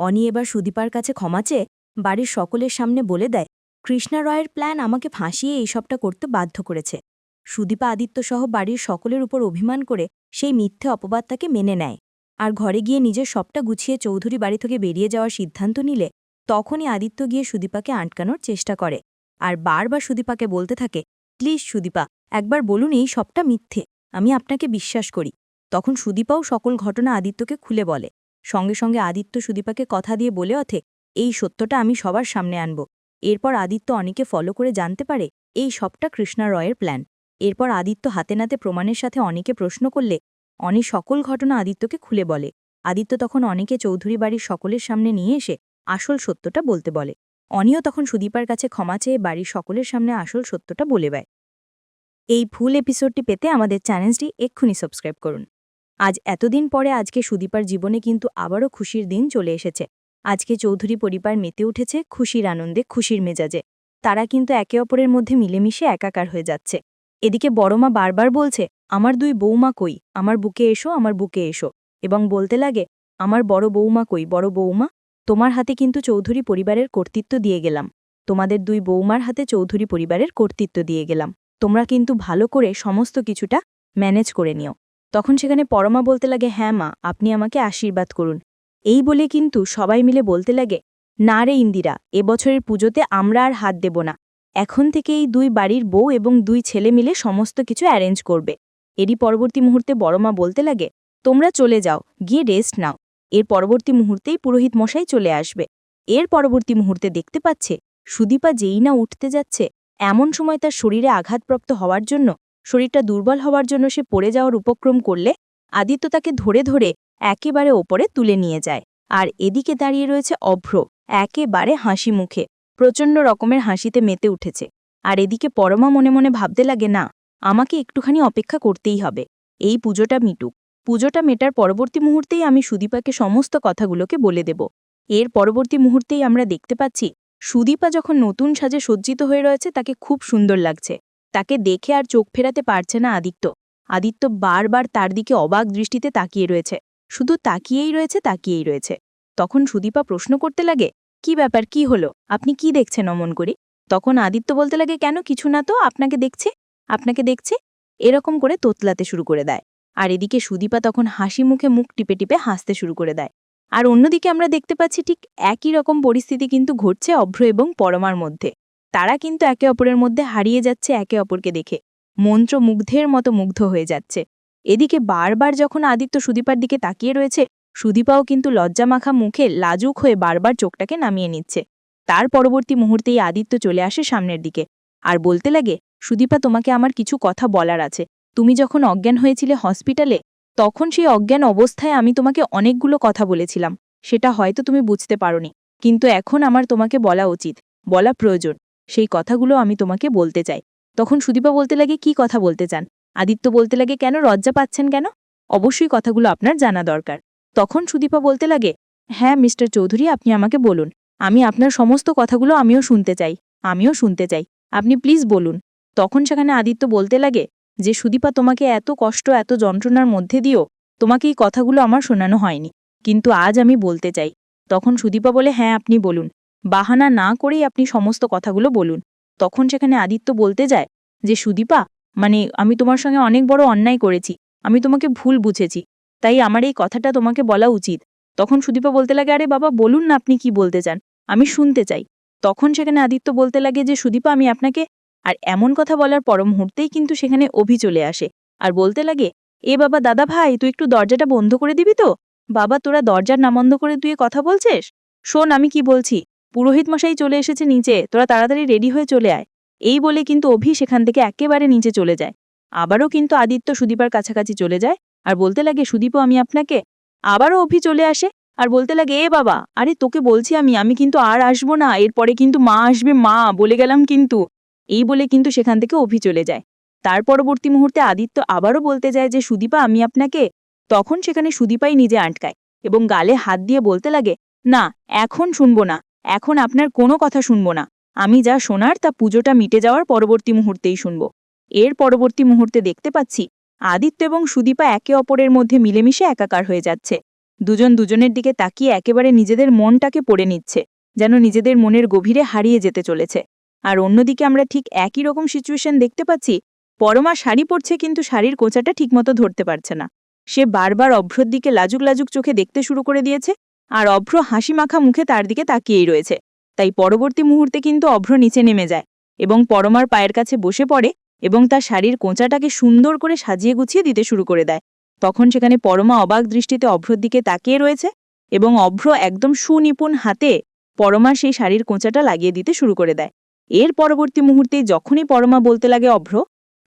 অনি এবার সুদীপার কাছে ক্ষমা চেয়ে বাড়ির সকলের সামনে বলে দেয়, কৃষ্ণা রয়ের প্ল্যান আমাকে ফাঁসিয়ে এইসবটা করতে বাধ্য করেছে সুদীপা আদিত্যসহ বাড়ির সকলের উপর অভিমান করে সেই মিথ্যে অপবাদ তাকে মেনে নেয়। আর ঘরে গিয়ে নিজের সবটা গুছিয়ে চৌধুরী বাড়ি থেকে বেরিয়ে যাওয়ার সিদ্ধান্ত নিলে তখনই আদিত্য গিয়ে সুদীপাকে আটকানোর চেষ্টা করে। আর বারবার সুদীপাকে বলতে থাকে, প্লিজ সুদীপা, একবার বলুন এই সবটা মিথ্যে, আমি আপনাকে বিশ্বাস করি তখন সুদীপাও সকল ঘটনা আদিত্যকে খুলে বলে। সঙ্গে সঙ্গে আদিত্য সুদীপাকে কথা দিয়ে বলে ওঠে, এই সত্যটা আমি সবার সামনে আনব। এরপর আদিত্য অনিকে ফলো করে জানতে পারে, এই সবটা কৃষ্ণা রয়ের প্ল্যান এরপর আদিত্য হাতে নাতে প্রমাণের সাথে অনিকে প্রশ্ন করলে, অনি সকল ঘটনা আদিত্যকে খুলে বলে। আদিত্য তখন অনেকে চৌধুরী বাড়ির সকলের সামনে নিয়ে এসে আসল সত্যটা বলতে বলে। অনিও তখন সুদীপার কাছে ক্ষমা চেয়ে বাড়ির সকলের সামনে আসল সত্যটা বলে দেয়। এই ফুল এপিসোডটি পেতে আমাদের চ্যানেলটি এক্ষুনি সাবস্ক্রাইব করুন। আজ এতদিন পরে আজকে সুদীপার জীবনে কিন্তু আবারও খুশির দিন চলে এসেছে। আজকে চৌধুরী পরিবার মেতে উঠেছে খুশির আনন্দে, খুশির মেজাজে। তারা কিন্তু একে অপরের মধ্যে মিলেমিশে একাকার হয়ে যাচ্ছে। এদিকে বড়মা বারবার বলছে, আমার দুই বৌমা কই? আমার বুকে এসো, আমার বুকে এসো। এবং বলতে লাগে, আমার বড় বৌমা কই? বড় বৌমা তোমার হাতে কিন্তু চৌধুরী পরিবারের কর্তৃত্ব দিয়ে গেলাম। তোমাদের দুই বৌমার হাতে চৌধুরী পরিবারের কর্তৃত্ব দিয়ে গেলাম। তোমরা কিন্তু ভালো করে সমস্ত কিছুটা ম্যানেজ করে নিও। তখন সেখানে পরমা বলতে লাগে হ্যাঁ মা, আপনি আমাকে আশীর্বাদ করুন। এই বলে কিন্তু সবাই মিলে বলতে লাগে, না রে ইন্দিরা এবছরের পুজোতে আমরা আর হাত দেব না। এখন থেকে এই দুই বাড়ির বউ এবং দুই ছেলে মিলে সমস্ত কিছু অ্যারেঞ্জ করবে। এরই পরবর্তী মুহূর্তে বড়মা বলতে লাগে, তোমরা চলে যাও, গিয়ে রেস্ট নাও। এর পরবর্তী মুহূর্তেই পুরোহিত মশাই চলে আসবে। এর পরবর্তী মুহূর্তে দেখতে পাচ্ছে, সুদীপা যেই না উঠতে যাচ্ছে, এমন সময় তার শরীরে আঘাতপ্রাপ্ত হওয়ার জন্য শরীরটা দুর্বল হওয়ার জন্য সে পড়ে যাওয়ার উপক্রম করলে আদিত্য তাকে ধরে ধরে একেবারে ওপরে তুলে নিয়ে যায়। আর এদিকে দাঁড়িয়ে রয়েছে অভ্র, একেবারে হাসি মুখে, প্রচণ্ড রকমের হাসিতে মেতে উঠেছে। আর এদিকে পরমা মনে মনে ভাবতে লাগে, না, আমাকে একটুখানি অপেক্ষা করতেই হবে। এই পুজোটা মিটুক। পুজোটা মেটার পরবর্তী মুহূর্তেই আমি সুদীপাকে সমস্ত কথাগুলোকে বলে দেব। এর পরবর্তী মুহূর্তেই আমরা দেখতে পাচ্ছি, সুদীপা যখন নতুন সাজে সজ্জিত হয়ে রয়েছে, তাকে খুব সুন্দর লাগছে। তাকে দেখে আর চোখ ফেরাতে পারছে না আদিত্য। আদিত্য বারবার তার দিকে অবাক দৃষ্টিতে তাকিয়ে রয়েছে। শুধু তাকিয়েই রয়েছে তাকিয়েই রয়েছে। তখন সুদীপা প্রশ্ন করতে লাগে, কি ব্যাপার, কি হলো? আপনি কি দেখছেন অমন করি? তখন আদিত্য বলতে লাগে, কেন? কিছু না তো, আপনাকে দেখছে? আপনাকে দেখছে? এরকম করে তোতলাতে শুরু করে দেয়। আর এদিকে সুদীপা তখন হাসি মুখে মুখ টিপে টিপে হাসতে শুরু করে দেয়। আর অন্যদিকে আমরা দেখতে পাচ্ছি ঠিক একই রকম পরিস্থিতি কিন্তু ঘটছে অভ্র এবং পরমার মধ্যে। তারা কিন্তু একে অপরের মধ্যে হারিয়ে যাচ্ছে একে অপরকে দেখে। মন্ত্র মুগ্ধের মতো মুগ্ধ হয়ে যাচ্ছে। এদিকে বারবার যখন আদিত্য সুদীপার দিকে তাকিয়ে রয়েছে, সুদীপাও কিন্তু লজ্জামাখা মুখে লাজুক হয়ে বারবার চোখটাকে নামিয়ে নিচ্ছে। তার পরবর্তী মুহূর্তেই আদিত্য চলে আসে সামনের দিকে। আর বলতে লাগে, সুদীপা তোমাকে আমার কিছু কথা বলার আছে। তুমি যখন অজ্ঞান হয়েছিলে হসপিটালে, তখন সেই অজ্ঞান অবস্থায় আমি তোমাকে অনেকগুলো কথা বলেছিলাম। সেটা হয়তো তুমি বুঝতে পারোনি। কিন্তু এখন আমার তোমাকে বলা উচিত, বলা প্রয়োজন। সেই কথাগুলো আমি তোমাকে বলতে চাই। তখন সুদীপা বলতে লাগে, কি কথা বলতে চান? আদিত্য বলতে লাগে, কেন লজ্জা পাচ্ছেন কেন? অবশ্যই কথাগুলো আপনার জানা দরকার। তখন সুদীপা বলতে লাগে হ্যাঁ মিস্টার চৌধুরী, আপনি আমাকে বলুন। আমি আপনার সমস্ত কথাগুলো আমিও শুনতে চাই, আমিও শুনতে চাই। আপনি প্লিজ বলুন। তখন সেখানে আদিত্য বলতে লাগে, যে সুদীপা, তোমাকে এত কষ্ট, এত যন্ত্রণার মধ্যে দিও তোমাকে এই কথাগুলো আমার শোনানো হয়নি। কিন্তু আজ আমি বলতে চাই। তখন সুদীপা বলে হ্যাঁ আপনি বলুন। বাহানা না করেই আপনি সমস্ত কথাগুলো বলুন। তখন সেখানে আদিত্য বলতে যায় যে, সুদীপা মানে আমি তোমার সঙ্গে অনেক বড় অন্যায় করেছি। আমি তোমাকে ভুল বুঝেছি। তাই আমার এই কথাটা তোমাকে বলা উচিত। তখন সুদীপা বলতে লাগে, আরে বাবা, বলুন না আপনি কি বলতে চান। আমি শুনতে চাই। তখন সেখানে আদিত্য বলতে লাগে যে, সুদীপা, আমি আপনাকে আর এমন কথা বলার পর মুহূর্তেই কিন্তু সেখানে অভি চলে আসে। আর বলতে লাগে, এ বাবা, দাদা ভাই, তুই একটু দরজাটা বন্ধ করে দিবি তো? বাবা, তোরা দরজার না বন্ধ করে তুই কথা বলছিস? শোন, আমি কি বলছি? পুরোহিত মশাই চলে এসেছে নিচে, তোরা তাড়াতাড়ি রেডি হয়ে চলে আয়। এই বলে কিন্তু অভি সেখান থেকে একেবারে নিচে চলে যায়। আবারও কিন্তু আদিত্য সুদীপার কাছাকাছি চলে যায়, আর বলতে লাগে, সুদীপও আমি আপনাকে? আবারও অভি চলে আসে, আর বলতে লাগে, এ বাবা, আরে তোকে বলছি আমি আমি কিন্তু আর আসব না, এরপরে কিন্তু মা আসবে, মা, বলে গেলাম কিন্তু। এই বলে কিন্তু সেখান থেকে অভি চলে যায়। তার পরবর্তী মুহূর্তে আদিত্য আবারও বলতে যায় যে, সুদীপা, আমি আপনাকে? তখন সেখানে সুদীপাই নিজে আটকায় এবং গালে হাত দিয়ে বলতে লাগে, না, এখন শুনব না। এখন আপনার কোনো কথা শুনব না। আমি যা শোনার তা পুজোটা মিটে যাওয়ার পরবর্তী মুহূর্তেই শুনব। এর পরবর্তী মুহূর্তে দেখতে পাচ্ছি, আদিত্য এবং সুদীপা একে অপরের মধ্যে মিলেমিশে একাকার হয়ে যাচ্ছে। দুজন দুজনের দিকে তাকিয়ে একেবারে নিজেদের মনটাকে পড়ে নিচ্ছে, যেন নিজেদের মনের গভীরে হারিয়ে যেতে চলেছে। আর অন্যদিকে আমরা ঠিক একই রকম সিচুয়েশন দেখতে পাচ্ছি, পরমা শাড়ি পরছে কিন্তু শাড়ির কোঁচাটা ঠিকমতো ধরতে পারছে না। সে বারবার অভ্রর দিকে লাজুক লাজুক চোখে দেখতে শুরু করে দিয়েছে আর অভ্র হাসি মাখা মুখে তার দিকে তাকিয়েই রয়েছে। তাই পরবর্তী মুহূর্তে কিন্তু অভ্র নিচে নেমে যায় এবং পরমার পায়ের কাছে বসে পড়ে এবং তার শাড়ির কোঁচাটাকে সুন্দর করে সাজিয়ে গুছিয়ে দিতে শুরু করে দেয়। তখন সেখানে পরমা অবাক দৃষ্টিতে অভ্রর দিকে তাকিয়ে রয়েছে এবং অভ্র একদম সুনিপুণ হাতে পরমা সেই শাড়ির কোঁচাটা লাগিয়ে দিতে শুরু করে দেয়। এর পরবর্তী মুহূর্তে যখনই পরমা বলতে লাগে অভ্র,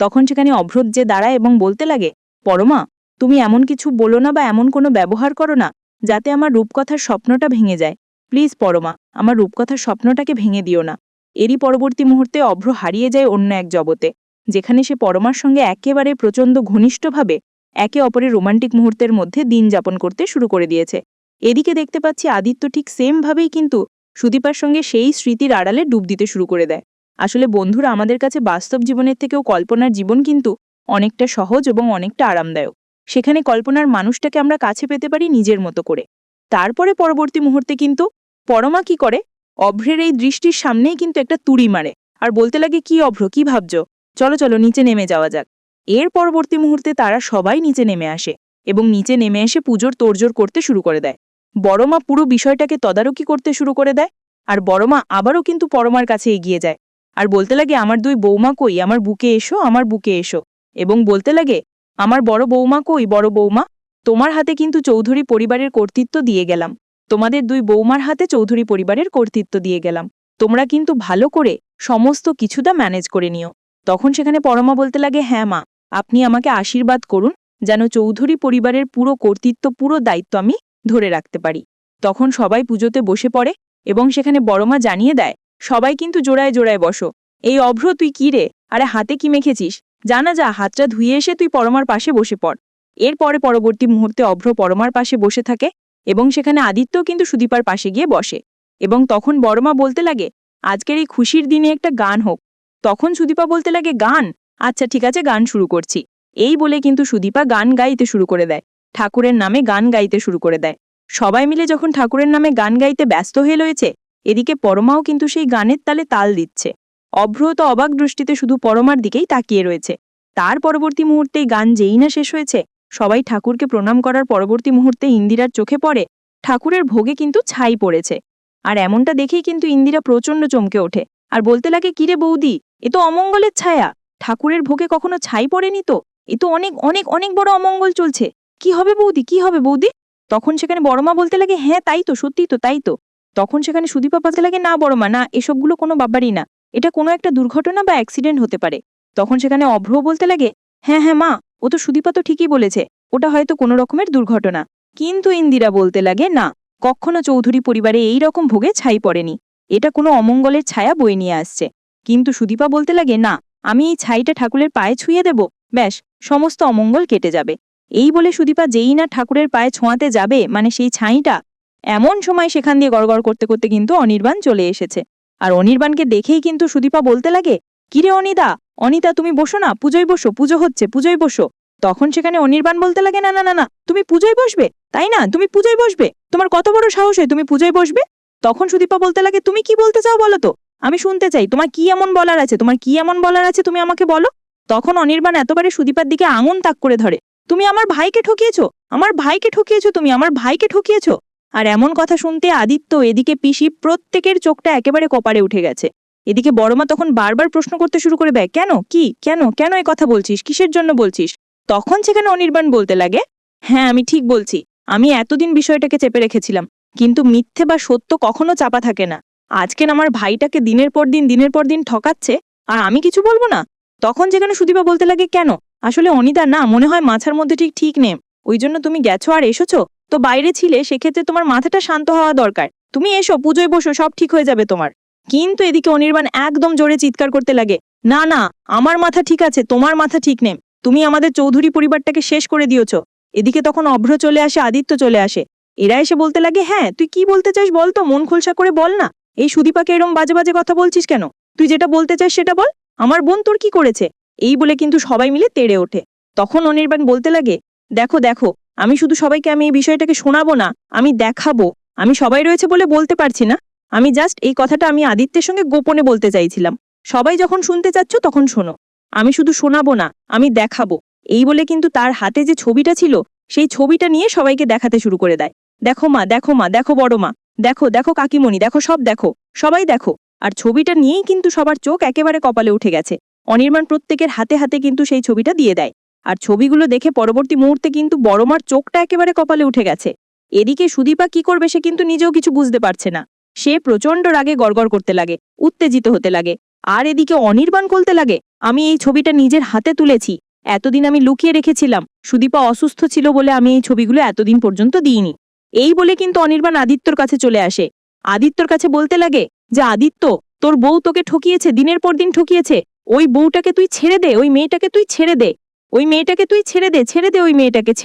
তখন সেখানে অভ্রত যে দাঁড়ায় এবং বলতে লাগে, পরমা, তুমি এমন কিছু বলো না বা এমন কোনো ব্যবহার করো না যাতে আমার রূপকথার স্বপ্নটা ভেঙে যায়। প্লিজ, পরমা, আমার রূপকথার স্বপ্নটাকে ভেঙে দিও না। এরই পরবর্তী মুহূর্তে অভ্র হারিয়ে যায় অন্য এক জগতে, যেখানে সে পরমার সঙ্গে একেবারে প্রচণ্ড ঘনিষ্ঠভাবে একে অপরের রোমান্টিক মুহূর্তের মধ্যে দিন যাপন করতে শুরু করে দিয়েছে। এদিকে দেখতে পাচ্ছি আদিত্য ঠিক সেমভাবেই কিন্তু সুদীপার সঙ্গে সেই স্মৃতির আড়ালে ডুব দিতে শুরু করে দেয়। আসলে বন্ধুরা, আমাদের কাছে বাস্তব জীবনের থেকেও কল্পনার জীবন কিন্তু অনেকটা সহজ এবং অনেকটা আরামদায়ক। সেখানে কল্পনার মানুষটাকে আমরা কাছে পেতে পারি নিজের মতো করে। তারপরে পরবর্তী মুহূর্তে কিন্তু পরমা কি করে? অভ্রের এই দৃষ্টির সামনেই কিন্তু একটা তুড়ি মারে। আর বলতে লাগে, কি অভ্র, কি ভাবছ? চলো চলো, নিচে নেমে যাওয়া যাক। এর পরবর্তী মুহূর্তে তারা সবাই নিচে নেমে আসে এবং নিচে নেমে এসে পুজোর তোড়জোড় করতে শুরু করে দেয়। বড়মা পুরো বিষয়টাকে তদারকি করতে শুরু করে দেয় আর বড়মা আবারও কিন্তু পরমার কাছে এগিয়ে যায়। আর বলতে লাগে, আমার দুই বৌমা কই? আমার বুকে এসো, আমার বুকে এসো। এবং বলতে লাগে আমার বড় বৌমা কই, বড় বৌমা? তোমার হাতে কিন্তু চৌধুরী পরিবারের কর্তৃত্ব দিয়ে গেলাম। তোমাদের দুই বৌমার হাতে চৌধুরী পরিবারের কর্তৃত্ব দিয়ে গেলাম। তোমরা কিন্তু ভালো করে সমস্ত কিছুটা ম্যানেজ করে নিও। তখন সেখানে পরমা বলতে লাগে হ্যাঁ মা, আপনি আমাকে আশীর্বাদ করুন, যেন চৌধুরী পরিবারের পুরো কর্তৃত্ব, পুরো দায়িত্ব আমি ধরে রাখতে পারি। তখন সবাই পুজোতে বসে পড়ে এবং সেখানে বড়মা জানিয়ে দেয়, সবাই কিন্তু জোড়ায় জোড়ায় বসো। এই অভ্র তুই কি রে? আরে হাতে কি মেখেছিস? জানা যা, হাতটা ধুয়ে এসে তুই পরমার পাশে বসে পড়। এরপরে পরবর্তী মুহূর্তে অভ্র পরমার পাশে বসে থাকে এবং সেখানে আদিত্যও কিন্তু সুদীপার পাশে গিয়ে বসে। এবং তখন বড়মা বলতে লাগে, আজকের এই খুশির দিনে একটা গান হোক। তখন সুদীপা বলতে লাগে, গান? আচ্ছা ঠিক আছে, গান শুরু করছি। এই বলে কিন্তু সুদীপা গান গাইতে শুরু করে দেয়। ঠাকুরের নামে গান গাইতে শুরু করে দেয়। সবাই মিলে যখন ঠাকুরের নামে গান গাইতে ব্যস্ত হয়ে রয়েছে, এদিকে পরমাও কিন্তু সেই গানের তালে তাল দিচ্ছে। অভ্র তো অবাক দৃষ্টিতে শুধু পরমার দিকেই তাকিয়ে রয়েছে। তার পরবর্তী মুহূর্তেই গান যেই না শেষ হয়েছে, সবাই ঠাকুরকে প্রণাম করার পরবর্তী মুহূর্তে ইন্দিরার চোখে পড়ে, ঠাকুরের ভোগে কিন্তু ছাই পড়েছে। আর এমনটা দেখেই কিন্তু ইন্দিরা প্রচণ্ড চমকে ওঠে। আর বলতে লাগে, কিরে বৌদি, এ তো অমঙ্গলের ছায়া। ঠাকুরের ভোগে কখনো ছাই পড়েনি তো? এ তো অনেক অনেক অনেক বড় অমঙ্গল চলছে। কি হবে বৌদি, কি হবে বৌদি? তখন সেখানে বড়মা বলতে লাগে হ্যাঁ তাই তো সত্যি তো, তাই তো। তখন সেখানে সুদীপা বলতে লাগে, না বড়মা, না, এসবগুলো কোনো বাবারই না। এটা কোনো একটা দুর্ঘটনা বা অ্যাক্সিডেন্ট হতে পারে। তখন সেখানে অভ্র বলতে লাগে হ্যাঁ হ্যাঁ মা, ও তো সুদীপা তো ঠিকই বলেছে, ওটা হয়তো কোনো রকমের দুর্ঘটনা। কিন্তু ইন্দিরা বলতে লাগে, না, কখনো চৌধুরী পরিবারে এই রকম ভোগে ছাই পড়েনি। এটা কোনো অমঙ্গলের ছায়া বয়ে নিয়ে আসছে। কিন্তু সুদীপা বলতে লাগে, না, আমি এই ছাইটা ঠাকুরের পায়ে ছুঁয়ে দেব, ব্যাস, সমস্ত অমঙ্গল কেটে যাবে। এই বলে সুদীপা যেই না ঠাকুরের পায়ে ছোঁয়াতে যাবে মানে সেই ছাইটা, এমন সময় সেখান দিয়ে গড়গড় করতে করতে কিন্তু অনির্বাণ চলে এসেছে। আর অনির্বাণকে দেখেই কিন্তু সুদীপা বলতে লাগে, কিরে অনিদা, অনিতা, তুমি বসো না, পুজোয় বসো, পুজো হচ্ছে, পুজোয় বসো। তখন সেখানে অনির্বাণ বলতে লাগে, না না না না, তুমি পুজোয় বসবে, তাই না? তুমি পুজোয় বসবে, তোমার কত বড় সাহস হয় তুমি পুজোয় বসবে? তখন সুদীপা বলতে লাগে, তুমি কি বলতে চাও বলো তো? আমি শুনতে চাই, তোমার কি এমন বলার আছে? তোমার কি এমন বলার আছে তুমি আমাকে বলো? তখন অনির্বাণ এতবারে সুদীপার দিকে আঙুন তাক করে ধরে, তুমি আমার ভাইকে ঠকিয়েছো, আমার ভাইকে ঠকিয়েছো তুমি, আমার ভাইকে ঠকিয়েছো। আর এমন কথা শুনতে আদিত্য এদিকে পিসি প্রত্যেকের চোখটা একেবারে কপারে উঠে গেছে। এদিকে বড়মা তখন বারবার প্রশ্ন করতে শুরু করে দেয়, কেন? কি? কেন? কেন এই কথা বলছিস? কিসের জন্য বলছিস? তখন সেখানে অনির্বাণ বলতে লাগে হ্যাঁ আমি ঠিক বলছি। আমি এতদিন বিষয়টাকে চেপে রেখেছিলাম, কিন্তু মিথ্যে বা সত্য কখনো চাপা থাকে না। আজকের আমার ভাইটাকে দিনের পর দিন, দিনের পর দিন ঠকাচ্ছে, আর আমি কিছু বলব না? তখন যেখানে সুদীপা বলতে লাগে, কেন? আসলে অনিতা না, মনে হয় মাথার মধ্যে ঠিক ঠিক নেই। ওই জন্য তুমি গেছো আর এসেছ? তো বাইরে ছিলে, সেক্ষেত্রে তোমার মাথাটা শান্ত হওয়া দরকার। তুমি এসো, পুজোয় বসো, সব ঠিক হয়ে যাবে তোমার। কিন্তু এদিকে অনির্বাণ একদম জোরে চিৎকার করতে লাগে। না না, আমার মাথা ঠিক আছে, তোমার মাথা ঠিক নেই। তুমি আমাদের চৌধুরী পরিবারটাকে শেষ করে দিয়েছ। এদিকে তখন অভ্র চলে আসে, আদিত্য চলে আসে। এরা এসে বলতে লাগে হ্যাঁ তুই কি বলতে চাস বল তো, মন খোলসা করে বল না। এই সুদীপাকে এরম বাজে বাজে কথা বলছিস কেন? তুই যেটা বলতে চাস সেটা বল। আমার বোন তোর কি করেছে? এই বলে কিন্তু সবাই মিলে তেড়ে ওঠে। তখন অনির্বাণ বলতে লাগে, দেখো দেখো আমি শুধু সবাইকে আমি এই বিষয়টাকে শোনাবো না, আমি দেখাবো। আমি সবাই রয়েছে বলে বলতে পারছি না। আমি জাস্ট এই কথাটা আমি আদিত্যের সঙ্গে গোপনে বলতে চাইছিলাম। সবাই যখন শুনতে চাচ্ছ তখন শোনো। আমি শুধু শোনাবো না, আমি দেখাবো। এই বলে কিন্তু তার হাতে যে ছবিটা ছিল, সেই ছবিটা নিয়ে সবাইকে দেখাতে শুরু করে দেয়। দেখো মা দেখো মা, দেখো বড় মা। দেখো দেখো কাকিমণি, দেখো সব দেখো, সবাই দেখো। আর ছবিটা নিয়েই কিন্তু সবার চোখ একেবারে কপালে উঠে গেছে। অনির্মাণ প্রত্যেকের হাতে হাতে কিন্তু সেই ছবিটা দিয়ে দেয়। আর ছবিগুলো দেখে পরবর্তী মুহূর্তে কিন্তু বড়মার চোখটা একেবারে কপালে উঠে গেছে। এদিকে সুদীপা কি করবে সে কিন্তু নিজেও কিছু বুঝতে পারছে না। সে প্রচণ্ড রাগে গড়গড় করতে লাগে, উত্তেজিত হতে লাগে, আর এদিকে অনির্বাণ বলতে লাগে, আমি এই ছবিটা নিজের হাতে তুলেছি, এতদিন আমি লুকিয়ে রেখেছিলাম, সুদীপা অসুস্থ ছিল বলে আমি এই ছবিগুলো এতদিন পর্যন্ত দিইনি। এই বলে কিন্তু অনির্বাণ আদিত্যর কাছে চলে আসে। আদিত্যর কাছে বলতে লাগে, যে আদিত্য, তোর বউ তোকে ঠকিয়েছে, দিনের পর দিন ঠকিয়েছে, ওই বউটাকে তুই ছেড়ে দে, ওই মেয়েটাকে তুই ছেড়ে দে। ওই মেয়েটাকে তুই ছেড়ে দে ছেড়ে দে ওই মেয়েটাকে ছেড়ে